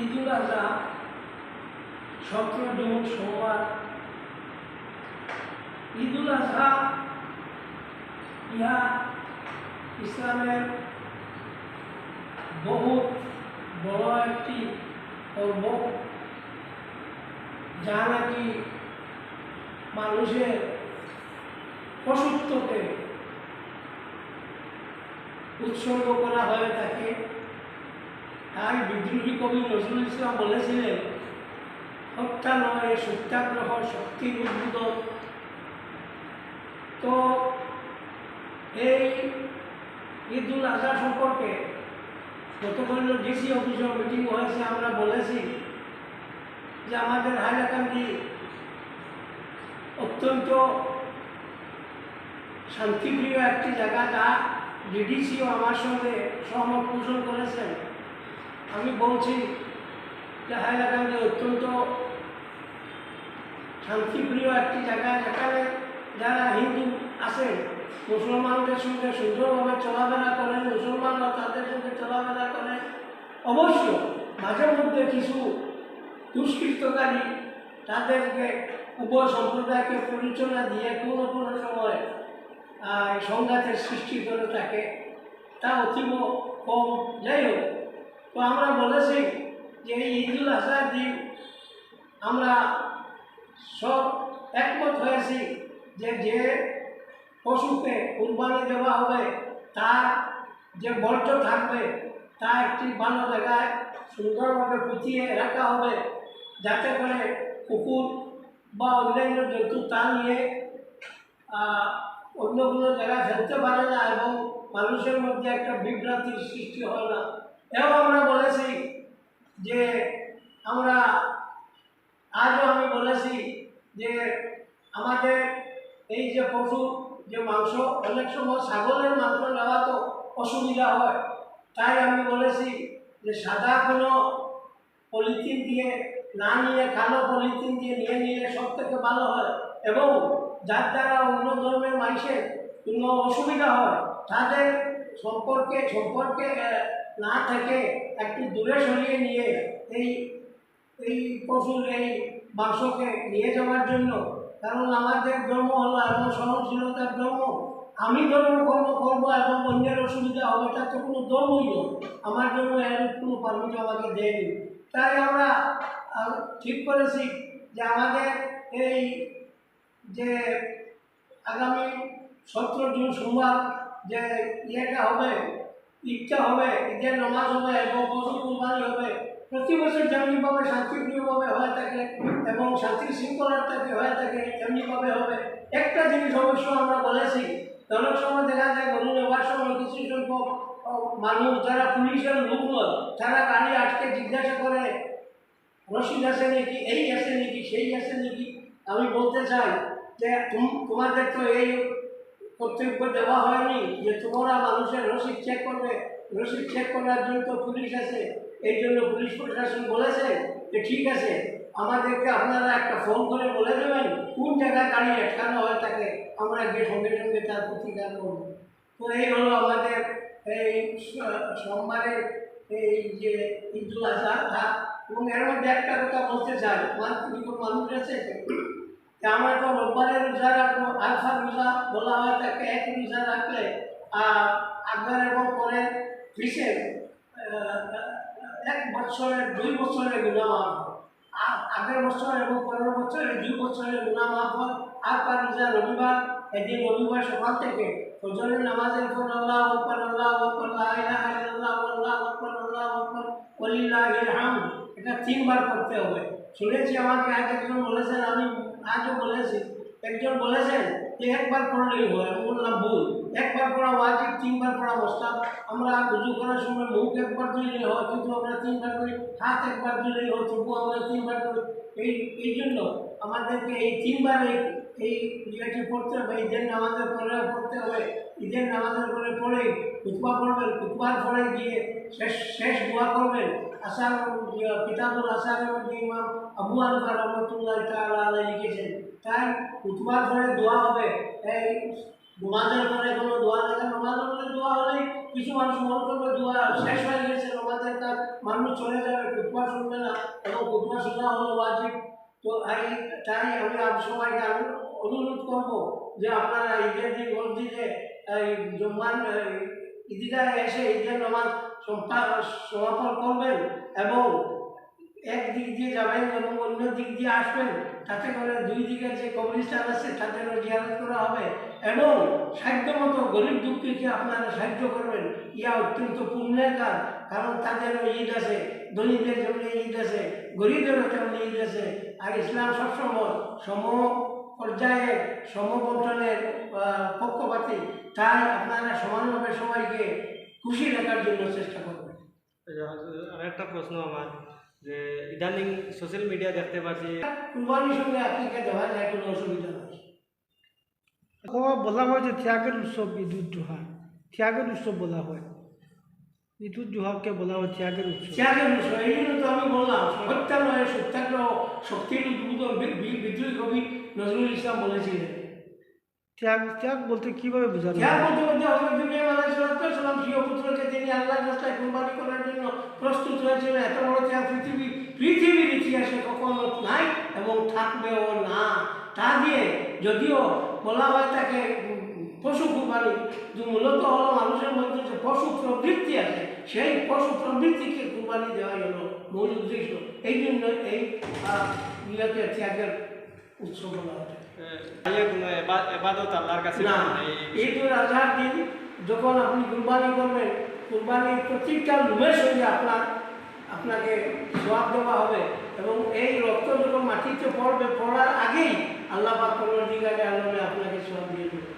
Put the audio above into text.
ঈদুল আজহা সতেরো জুন সোমবার। ঈদুল আজহা ইহা ইসলামের বহু বড় একটি পর্ব, যা নাকি মানুষের পশুত্বকে উৎসর্গ করা হয়ে থাকে। তাই বিদ্রোহী কবি নজরুল ইসলাম বলেছিলেন হত্যা নয় সত্যাগ্রহ শক্তির উদ্বোধন তো এই ঈদুল আজহা সম্পর্কে গতকাল ডিসি অফিসে মিটিং হয়েছে, আমরা বলেছি যে আমাদের হাইলাকান্দি অত্যন্ত শান্তিপ্রিয় একটি জায়গা, যা ডিডিসিও আমার সঙ্গে সহমত পোষণ করেছেন। আমি বলছি যে অত্যন্ত শান্তিপ্রিয় একটি জায়গা যেখানে যারা হিন্দু আছে মুসলমানদের সঙ্গে সুন্দরভাবে চলাফেরা করেন মুসলমানরা তাদের সঙ্গে চলাফেরা করেন অবশ্য মাঝে মধ্যে কিছু দুষ্কৃতকারী তাদেরকে উভয় সম্প্রদায়কে পরিচালনা দিয়ে কোনো কোনো সময় সংঘাতের সৃষ্টি করে থাকে। তা অতীব কম। যাই হোক তো আমরা বলেছি যে এই ঈদুল আজহার দিন আমরা সব একমত হয়েছি যে যে পশুকে কুরবানি দেওয়া হবে, তার যে বর্জ্য থাকবে তা একটি ভালো জায়গায় সুন্দরভাবে পুঁতিয়ে রাখা হবে, যাতে করে কুকুর বা অন্যান্য জন্তু তা নিয়ে অন্য কোনো জায়গায় ফেলতে পারে না এবং মানুষের মধ্যে একটা বিভ্রান্তির সৃষ্টি হয় না। এবং আমরা বলেছি যে আমরা আজও আমি বলেছি যে আমাদের এই যে পশু, যে মাংস, অনেক সময় ছাগলের মাংস নেওয়া তো অসুবিধা হয়। তাই আমি বলেছি যে সাদা কোনো পলিথিন দিয়ে না নিয়ে, কালো পলিথিন দিয়ে নিয়ে নিলে সব থেকে ভালো হয়। এবং যার দ্বারা অন্য ধর্মের মানুষের কোনো অসুবিধা হয়, তাদের সম্পর্কে সম্পর্কে না থেকে, একটু দূরে সরিয়ে নিয়ে এই এই পশুর এই মাংসকে নিয়ে যাওয়ার জন্য। কারণ আমাদের ধর্ম হলো এবং সহনশীলতার ধর্ম। আমি ধর্ম কর্ম করব এবং অন্যের অসুবিধা হবে তা তো কোনো ধর্মই নয় আমার জন্য এর কোনো পারমিট আমাকে দেয়নি। তাই আমরা ঠিক করেছি যে আমাদের এই যে আগামী সতেরো জুন সোমবার যে ইয়েটা হবে ঈদটা হবে, ঈদের নামাজ হবে এবং পশু কুরবানি হবে। প্রতি বছর যেমনিভাবে শান্তিপ্রিয়ভাবে হয়ে থাকে এবং শান্তির শৃঙ্খলার হয়ে থাকে, তেমনিভাবে হবে। একটা জিনিস অবশ্য আমরা বলেছি অনেক সময় দেখা যায় গরু নেওয়ার সময় কিছু সংখ্যক মানুষ যারা পুলিশের লোক নয়, তারা গাড়ি আটকে জিজ্ঞাসা করে রসিদ আছে নাকি, এই আছে নাকি, সেই আছে নাকি। আমি বলতে চাই যে, তুম- তোমাদের তো এই কর্তব্য দেওয়া হয়নি যে তোমরা মানুষের রসিদ চেক করবে। রসিদ চেক করার জন্য তো পুলিশ আছে। এই জন্য পুলিশ প্রশাসন বলেছে যে ঠিক আছে, আমাদেরকে আপনারা একটা ফোন করে বলে দেবেন কোন জায়গায় গাড়ি আটকানো হয় তাকে। আমরা গিয়ে সঙ্গে সঙ্গে তার প্রতিকার করব। তো এই হলো আমাদের এই সোমবারের এই যে ঈদুল আজহা। এবং এর মধ্যে একটা কথা বলতে চাই। মানুষ আছে? আমরা তো রোববারের রোজা রাখব আলফা রোজা বলা হয়, তাকে এক রোজা রাখলে আগের এবং পরের বিশেষ এক বছরের দুই বছরের গুণা মাফ হয়। আগের বছর এবং পরের বছরের দুই বছরের গুণা মাফ হয়। আর তার রোজা রবিবার, এদিন রবিবার সকাল থেকে ফজরের নামাজের পর আল্লাহ আকবার আল্লাহ আকবার লা ইলাহা ইল্লাল্লাহ আল্লাহ আকবার আল্লাহ আকবার এটা তিনবার করতে হবে। শুনেছি আমাকে আজ একজন বলেছেন বলেছি। একজন বলেছেন যে একবার পড়লেই হয়। আমি বললাম ভুল একবার পড়া ওয়াজিব তিনবার পড়া মোস্তাব আমরা উজু করার সময় মুখ একবার ধুইলেই হয়, কিন্তু আমরা তিনবার করি হাত একবার ধুইলেই হয় তবু আমরা তিনবার এই এই জন্য আমাদেরকে এই তিনবার এই ইয়েটি পড়তে হবে ঈদের নামাজের পরে পড়তে হবে ঈদের নামাজের পরে পড়ে কুতবা কুতবার পরে গিয়ে শেষ শেষ দোয়া করবেন। আসার আসারের মধ্যে ইমাম আবু রহমতুল্লাহ লিখেছেন, তাই কুতবার পরে দোয়া হবে, এই পরে কোনো দোয়া পরে দোয়া কিছু মানুষ মনে করবে দোয়া শেষ হয়ে নমাজের কাজ মানুষ চলে যাবে কুতবা শুনবে না, এবং কুতবা শোনা হলো ওয়াজিব। তো এই, তাই আমি আজ সবাইকে আমি অনুরোধ করব যে আপনারা ঈদের দিন মসজিদে জম্মান এই ঈদগাহে এসে ঈদের নামাজ সমাপন করবেন এবং এক দিক দিয়ে যাবেন এবং অন্য দিক দিয়ে আসবেন। তাতে করে দুই দিকের যে কবরিস্তান আছে তাদেরও জিয়ারত করা হবে এবং সাধ্য মতো গরিব দুঃখীকে আপনারা সাহায্য করবেন? ইয়া অত্যন্ত পুণ্যের কাজ কারণ তাদেরও ঈদ আছে ধনীদের জন্য ঈদ আছে গরিবেরও তেমনি ঈদ আছে। আর ইসলাম সবসময় সম পর্যায়ে সমবন্টনের পক্ষপাতী। তাই আপনারা সমানভাবে সবাইকে খুশি রাখার জন্য চেষ্টা করবেন। আর একটা প্রশ্ন আমার যে ইদানিং সোশ্যাল মিডিয়া দেখতে পাচ্ছি। কুরবানির সঙ্গে আকিকে দেওয়া যায় কোনো অসুবিধা নেই। অথবা বলা হয় যে ত্যাগের উৎসব ঈদ উদ জোহা। ত্যাগের উৎসব বলা হয়। ঈদ উদ বলা হয় ত্যাগের উৎসব ত্যাগের বিষয় এই জন্য তো আমি বললাম সত্যাগ্রহে সত্যাগ্রহ শক্তির উদ্বোধন বিদ্রোহী কবি নজরুল ইসলাম বলেছিলেন। ত্যাগ ত্যাগ বলতে কীভাবে বোঝানো ত্যাগ বলতে বলতে হজরত ইব্রাহিম আলাইহিসসালাম প্রিয় পুত্রকে তিনি আল্লাহর রাস্তায় কুরবানি করার জন্য প্রস্তুত হয়েছিলেন এত বড় ত্যাগ পৃথিবী পৃথিবীর ইতিহাসে কখনো নাই এবং থাকবেও না। তা দিয়ে যদিও বলা হয় তাকে পশু কুরবানি কিন্তু মূলত হলো মানুষের মধ্যে যে পশু প্রবৃত্তি আছে সেই পশু প্রবৃত্তিকে কুরবানি দেওয়াই হলো মূল উদ্দেশ্য। এই জন্য এই আহ, ত্যাগের উৎসব বলা হয় যখন আপনি কুরবানি করবেন কুরবানির প্রত্যেকটা লুমের সঙ্গে আপনার আপনাকে সোয়াব দেওয়া হবে এবং এই রক্ত যখন মাটিতে পড়বে পড়ার আগেই আল্লাহ পাক পরবর্তীকালে আলমে আপনাকে সব দিয়ে দেবে।